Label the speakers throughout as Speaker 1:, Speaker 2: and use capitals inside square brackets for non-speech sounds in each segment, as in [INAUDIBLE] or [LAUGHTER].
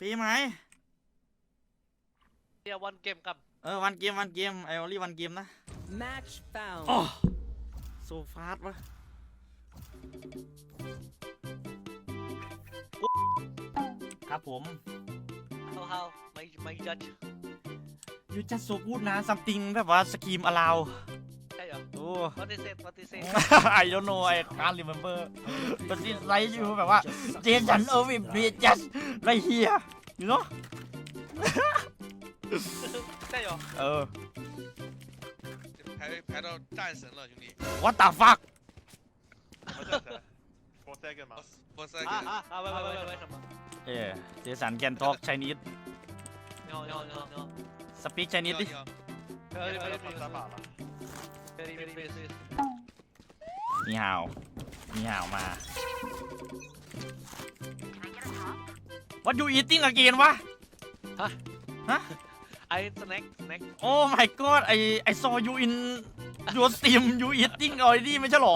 Speaker 1: ปีไหม
Speaker 2: เดียววันเกมกับ
Speaker 1: เออวันเกมวันเกมไอออลี่วันเกมนะ
Speaker 3: Match found.
Speaker 1: โอ้โซฟาสวะครับผม
Speaker 2: เฮาเฮาไม่ไม่จัด
Speaker 1: ยูจัดโซกูดนะ something แบบว่าสกีมอลาว
Speaker 2: ใช่เหรอ
Speaker 1: โอ้
Speaker 2: ปฏิเสธปฏิเสธ
Speaker 1: I don't know I can't remember but it's like you แบบว่า Jason Irving please just right here you know
Speaker 2: ใช่เหรอ
Speaker 1: เออ
Speaker 4: 排排到战神了，兄弟。
Speaker 1: what the fuck
Speaker 5: 什么战神？For second 吗？
Speaker 4: 我塞
Speaker 2: อ่า
Speaker 4: 个，
Speaker 2: อ่าอ่าไปไปไปไปทำไม
Speaker 1: เออ Jason can talk Chinese
Speaker 2: เนาะเนาะเนาะเนาะ
Speaker 1: speak
Speaker 4: 你
Speaker 1: Chinese
Speaker 4: 好
Speaker 1: ดิ
Speaker 4: 你好，
Speaker 2: เฮ้
Speaker 1: มีห่าวมีห่าวมา What you eating again วะ
Speaker 2: ไอ้สแน็คสแน็ค
Speaker 1: Oh my god I I saw you in your stream you eating already ไม่ใช่หรอ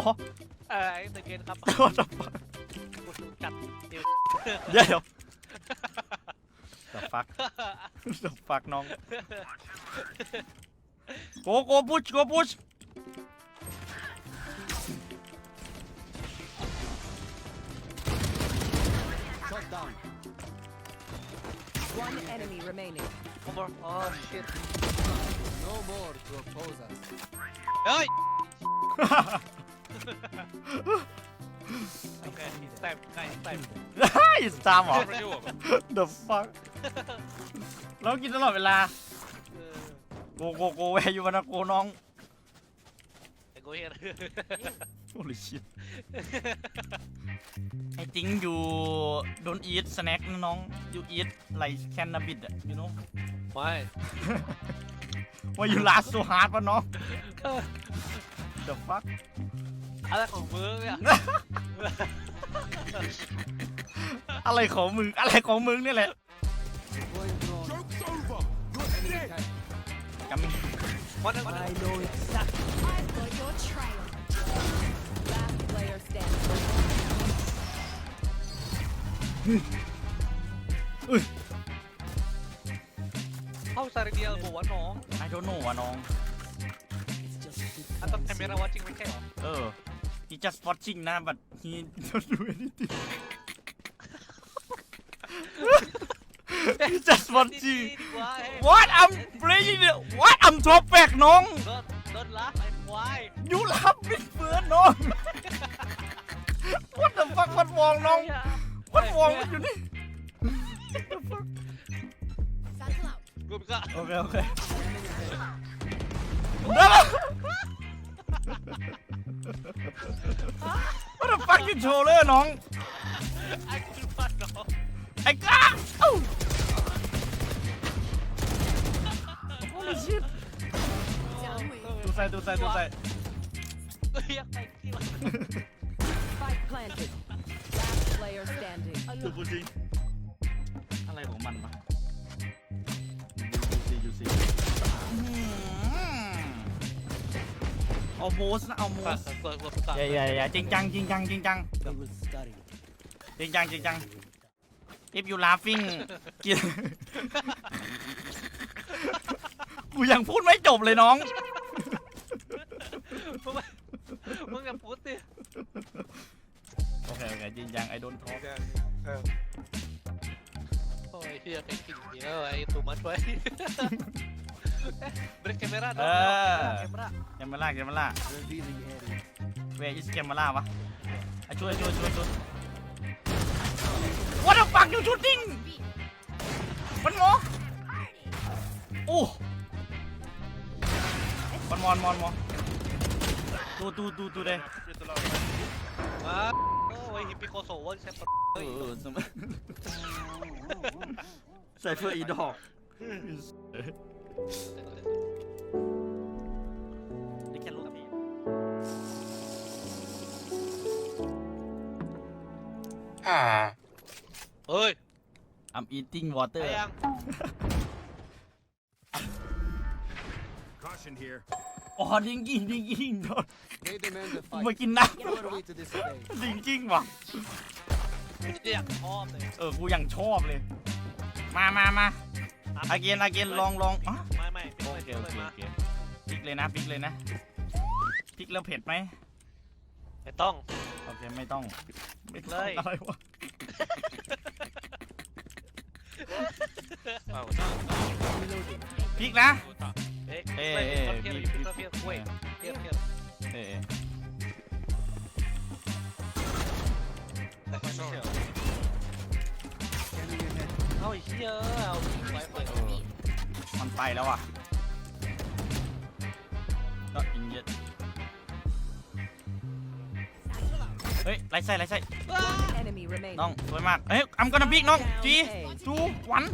Speaker 2: เออไอ้สเกนครับ
Speaker 1: What the fuck
Speaker 2: จัด
Speaker 1: เดี๋ยวเดี๋ยว The fuck The fuck น้อง Go go push go push Shot down.
Speaker 3: One enemy remaining.
Speaker 2: One. Oh shit.
Speaker 6: No more to oppose us.
Speaker 2: Hey! [LAUGHS] okay, [LAUGHS] it's time. Nice time.
Speaker 1: it's time หรอ The fuck [LAUGHS] เรากินตลอดเวลา โกโกโกแวร์อยู่วันนะโกน้อง
Speaker 2: กูเห็น
Speaker 1: Holy shit I think you don't eat snack นะน้อง you eat like cannabis อะ you know
Speaker 2: ไม่
Speaker 1: why you laugh so hard วะน้อง The fuck
Speaker 2: อะไรของมึงเนี่ย
Speaker 1: อะไรของมึง อะไรของมึงนี่แหละ
Speaker 6: Going
Speaker 1: กำมิ
Speaker 2: วันนึง
Speaker 6: I know exactly.
Speaker 7: I've got your trail.
Speaker 3: Last player standing.
Speaker 2: เข้าซาริเดียบอกว่าน้อง
Speaker 1: I don't know วะน้อง
Speaker 2: อันต้องแคมเมราวัดจริงไม่ใช่เหรอ
Speaker 1: เออ he just watching นะ but he don't do anything he just watching
Speaker 2: ดีๆกว่าเฮ้ย
Speaker 1: what I'm playing the- what I'm top back น้อง
Speaker 2: โดนโดนละไอ้ควาย
Speaker 1: ยูรับบิดเฟือนน้อง what the fuck วัดวองน้องวัดวองมันอยู่นี่
Speaker 7: Saddle out.
Speaker 2: กูก็
Speaker 1: โอเคโอเคได้ปะ what the fuck you โชว์เลยน้อง
Speaker 2: ไอ้คือฟันน้อง
Speaker 1: ไอ้ก้าเอ้า holy shit
Speaker 7: Down with
Speaker 1: ดูใส่ดูใส่ดูใส่
Speaker 2: เรียกไปที่มัน
Speaker 3: Spike planted. Last player standing.
Speaker 1: ดูกูจริงอะไรของมันวะยูซียูซีเอาโมสนะเอาโม
Speaker 2: อะ
Speaker 1: ส
Speaker 2: เปิดหัวประกาศ
Speaker 1: อย่าอย่าอย่าจริงจังจริงจังจริงจัง
Speaker 6: They will study.
Speaker 1: จริงจังจริงจัง if you laughing กินกูยังพูดไม่จบเลยน้อง
Speaker 2: มึงอย่าพูดดิ
Speaker 1: โอเคโอเคจริงจัง I don't talk
Speaker 2: โอ้ยเฮียใครกินอย่างนี้แล้วไอ้ตัวมันไว้เบรกแคมเมราด
Speaker 1: เออ
Speaker 2: แคมเมรา
Speaker 1: แกมมาล่าแกมมาล่า
Speaker 6: Revealing area.
Speaker 1: where is แกมมาล่าวะอะช่วยช่วยช่วยช่วย what the fuck you shooting มันหมอโอ้มันมอนมอนมอนตูตูตูตูเด้
Speaker 5: Crystal
Speaker 2: อะโอ้ยฮิปปิโคโซวันเซป
Speaker 1: เออเออสมัยใส่เพื่ออีดอก ได้แค่ลูกพี่
Speaker 2: เฮ้ย
Speaker 1: I'm eating water
Speaker 2: ไอ้ยัง
Speaker 8: Caution here.
Speaker 1: อ๋อดิงกิ้งดิงกิ้งโดน
Speaker 6: They demand the
Speaker 1: มา
Speaker 6: fight.
Speaker 1: กินน้
Speaker 6: What are we to disobey? ำ
Speaker 1: ดิงกิ้งว่ะ
Speaker 2: อยากชอบเลย
Speaker 1: เออ กูยังชอบเลย มามามาอาเกนอาเกนลองลองอ๋อ
Speaker 2: ไม่ไม่
Speaker 1: โอ
Speaker 2: ไม่
Speaker 1: เค
Speaker 2: ไม่
Speaker 1: โอ
Speaker 2: เลย
Speaker 1: เค
Speaker 2: มา
Speaker 1: โอเคพลิกเลยนะพลิกเลยนะพลิกแล้วเผ็ดไหม
Speaker 2: ไม่ต้อง
Speaker 1: โอเค ไม่ต้องไม่ต้อง
Speaker 2: เลย
Speaker 1: อะไรวะ พลิกนะ
Speaker 2: เอ๊ะ
Speaker 1: เอ๊ะ
Speaker 2: ไม่
Speaker 1: เอ๊ะ
Speaker 2: เพี้ยน
Speaker 1: พี่
Speaker 2: เพี้ยน
Speaker 1: พี่
Speaker 2: เพี้ยนเว้ยเพี้ยนเพี้ยน
Speaker 1: เออ
Speaker 6: Scanning ahead.
Speaker 2: เอาไอ้เหี้ยเอาไว้เปิด
Speaker 1: เออมันไปแล้วอะก็อินเยอะ
Speaker 7: Satchel out.
Speaker 1: เฮ้ยไล่ไส้ไล่ไส้
Speaker 3: Enemy remaining.
Speaker 1: น้องสวยมากเฮ้ยอัมกอนบิ๊กน้องจีทูวัน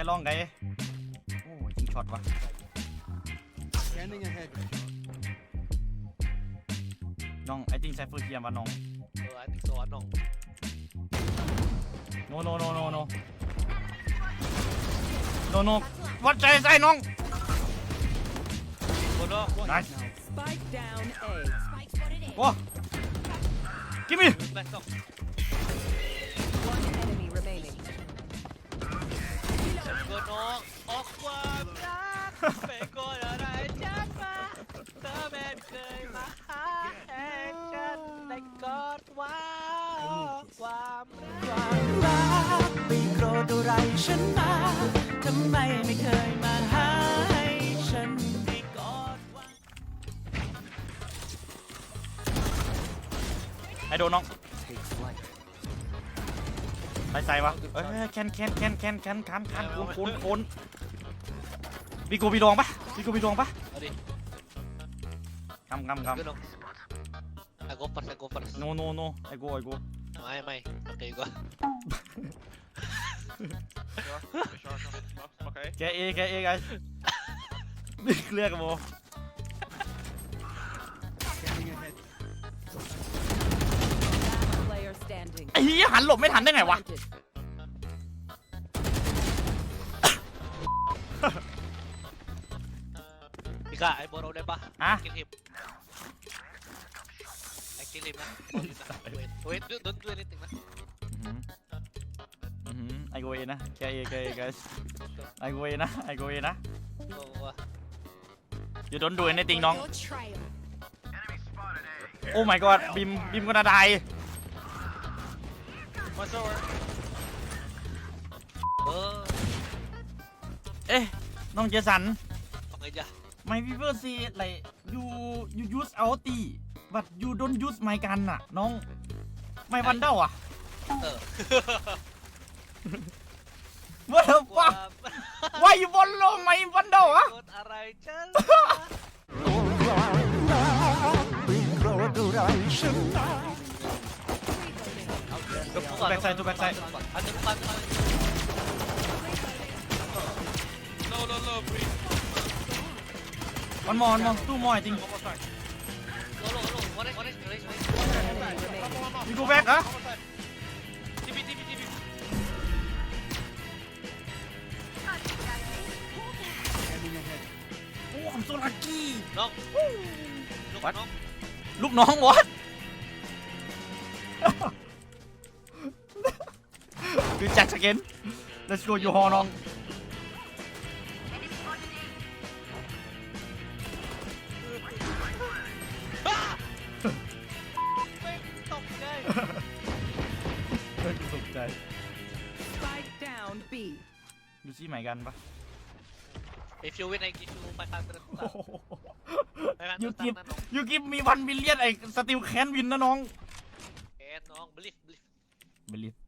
Speaker 1: ค่ลองไงโอ้ยยิงช็อตวะ
Speaker 6: Scanning ahead.
Speaker 1: น้องไอติงไซเฟอร์เกียมวะน้อง
Speaker 2: เออไอ้ติ๊กสอนน้อง
Speaker 1: โนโนโนโนโนโนโนวัดใจใส่น้อง
Speaker 2: บนนอก
Speaker 1: nice
Speaker 3: Spike down A.
Speaker 7: Spike spotted A.
Speaker 1: โอ้กิมมี่
Speaker 2: แบก บนนอกออกความรักเป็นคนอะไรจักมาเธอแม่เคยมาหาให้ฉันได้กอดไว้ความรักความ
Speaker 8: รักไม่โกรธอะไรฉันมาทำไมไม่เคยมาหาให้ฉันได้กอดว้
Speaker 1: ไอโดนน้อง
Speaker 6: Take flight.
Speaker 1: ไปใส่วะเอ้ยแคนแคนแคนแคนแคนคันคันโคนโคนโคนบีกูบีดองปะบีกูบีดองปะ
Speaker 2: เอาดิ
Speaker 1: กำกำก
Speaker 2: ขึ้นลงไอ้กฟันไอ้กฟันำ
Speaker 1: โนโนโนไอกูไอกู
Speaker 2: ไม่ไม่โอเคก็
Speaker 5: Sure. Sure, sure. Smoke, smoke A.
Speaker 1: แกเอแกเอไงนี่เรียกกันโม ไอ้เหี้ยหันหลบไม่ทันได้ไงวะ
Speaker 3: Planted.
Speaker 2: พี่กะไอ้บอลเราได้ปะ
Speaker 1: อะ
Speaker 2: กินทิมไอ้กินทิมนะเวทเวท don't do anything นะ
Speaker 1: อือหืออือหือไอกูเอนะ แกเอแกเอ guys ไอกูเอนะ ไอกูเอนะ
Speaker 2: โอ้วะ
Speaker 1: you don't do anything น้อง
Speaker 7: Your trail.
Speaker 1: โอ้ my god บิมบิมก็น่าได้
Speaker 2: มา โซ่เออ
Speaker 1: เอ๊ะ น้องเจสัน
Speaker 2: เอาไงจ้ะ
Speaker 1: my people say like you you use our T but you don't use my gun น่ะ น้องไม่วันเด้าอะ
Speaker 2: เออ
Speaker 1: what the
Speaker 2: ว่า
Speaker 1: fuck why you follow my วันเด้าอะ
Speaker 2: กดอะ ไรฉัน
Speaker 1: แบ็กไซด์ทูแบ็กไซด์
Speaker 2: อันนี้ปัน
Speaker 4: Low, low, low, breathe.
Speaker 1: วันมอนมอตู้มอยจริง
Speaker 2: โลโลโลวันนี้วันนี้วันนี้วันนี้
Speaker 3: Enemy remaining.
Speaker 1: มีกูแบ็กเหรอ
Speaker 2: ทีพีทีพีทีพี
Speaker 6: Scanning ahead.
Speaker 1: โอ้ผมโซลักกี้
Speaker 2: น้องลูกน้อง
Speaker 1: ลูกน้องวะคือแจ็คสเกน let's go อยู่หอน้อง
Speaker 2: ไม่ตกใจ
Speaker 1: ตกใจ
Speaker 3: Spike down B.
Speaker 1: ดูซี่ใหม่กันปะ
Speaker 2: If you win I give you 500 500
Speaker 1: ยูกิฟ
Speaker 2: นะน้อง
Speaker 1: ยูกิฟมีวันบิลเลียนไอ้สติลแคนวินนะน้อง
Speaker 2: แกน้อง believe believe
Speaker 1: บิลลีเ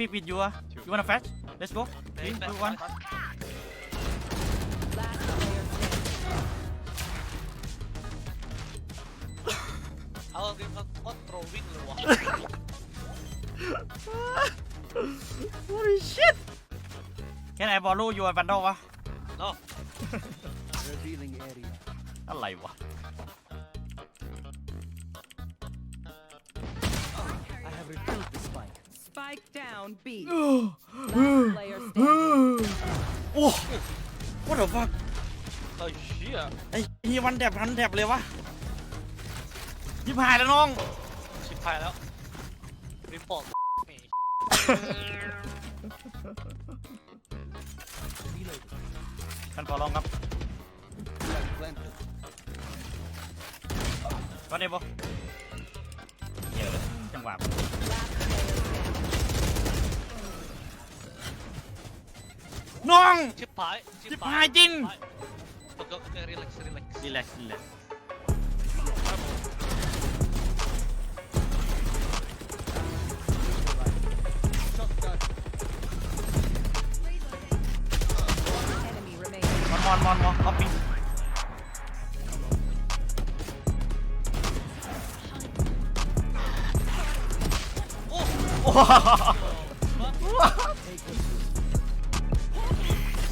Speaker 1: พิกไอพิกวิดยูอะยูวันฟ t ช let's go
Speaker 2: เฮ้ย
Speaker 1: three
Speaker 2: แฟ
Speaker 1: two
Speaker 2: น
Speaker 1: one
Speaker 3: Last player standing.
Speaker 2: เอาเกมเขาก็โตรวิ่งเลยวะ
Speaker 1: holy shit can I borrow your bundle วะ
Speaker 2: เนาะ
Speaker 6: Revealing area.
Speaker 1: อะไรวะ
Speaker 3: down B. Last player standing.
Speaker 1: โอ้ what the fuck
Speaker 2: ไอ้เชี่ย
Speaker 1: ไอ้ฮีวันแถบพันแถบเลยวะยิบหายแล้วน้อง
Speaker 2: ชิบหายแล้วรีพอร์ตนี่
Speaker 1: กันขอลองครับ
Speaker 6: Spike planted.
Speaker 1: ก็ได้ปะเดี๋ยวจังหวะ
Speaker 3: Last player standing.
Speaker 1: น้อง
Speaker 2: ชิบหาย
Speaker 1: ชิบหายจริง
Speaker 2: ต้องก็รีแลกซ์รีแลกซ์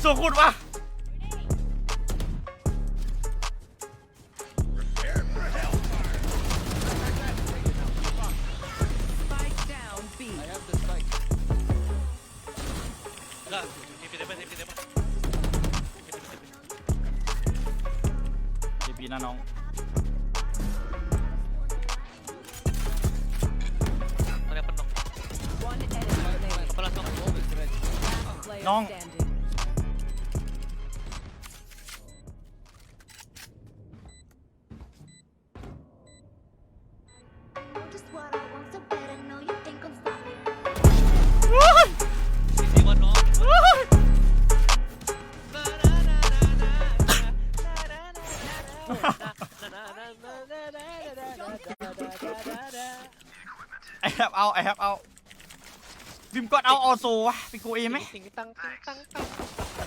Speaker 1: รีแลกซ์รีแลกซ์
Speaker 6: Shotgun.
Speaker 3: Enemy remaining.
Speaker 1: มอนมอนมอนมอนล็อบบี้โอ้โหสุขุดวะ
Speaker 3: Spike down B.
Speaker 6: I have the spike.
Speaker 2: ก็ทีพีเดมทีพีเดม
Speaker 1: ดีปีนะน้อง
Speaker 2: ตอนนี้เป็นนก
Speaker 3: One enemy remaining.
Speaker 2: คนละนก
Speaker 6: Hold it ready.
Speaker 3: Last player
Speaker 1: Nong.
Speaker 3: standing.
Speaker 1: ไอแฮปเอาไอเอาบิมก็เอาออโซวะไปโกเอไหม
Speaker 2: ติงตังติงตังตัง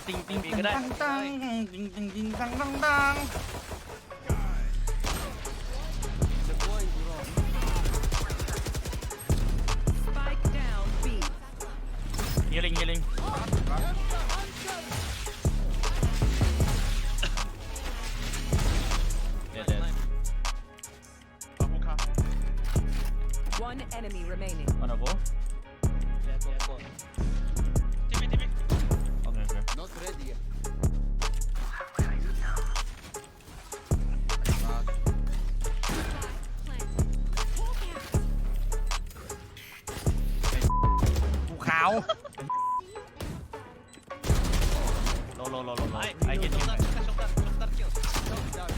Speaker 1: ติงติง
Speaker 2: มี
Speaker 1: ติง
Speaker 2: ก็ได้
Speaker 1: ติงติงติงติงติงตัง ด
Speaker 2: ชกตัดเกี่ยว
Speaker 6: Shotgun.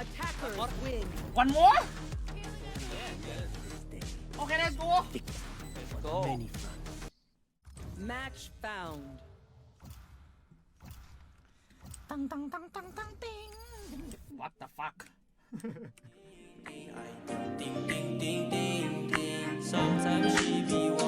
Speaker 3: Attackers win.
Speaker 1: วันโมโอเค let's go
Speaker 2: go
Speaker 6: Many
Speaker 3: Match found.
Speaker 1: ตังตังตังตังตังติง what the fuck
Speaker 8: 叮爱叮叮叮叮叮叮散在西米外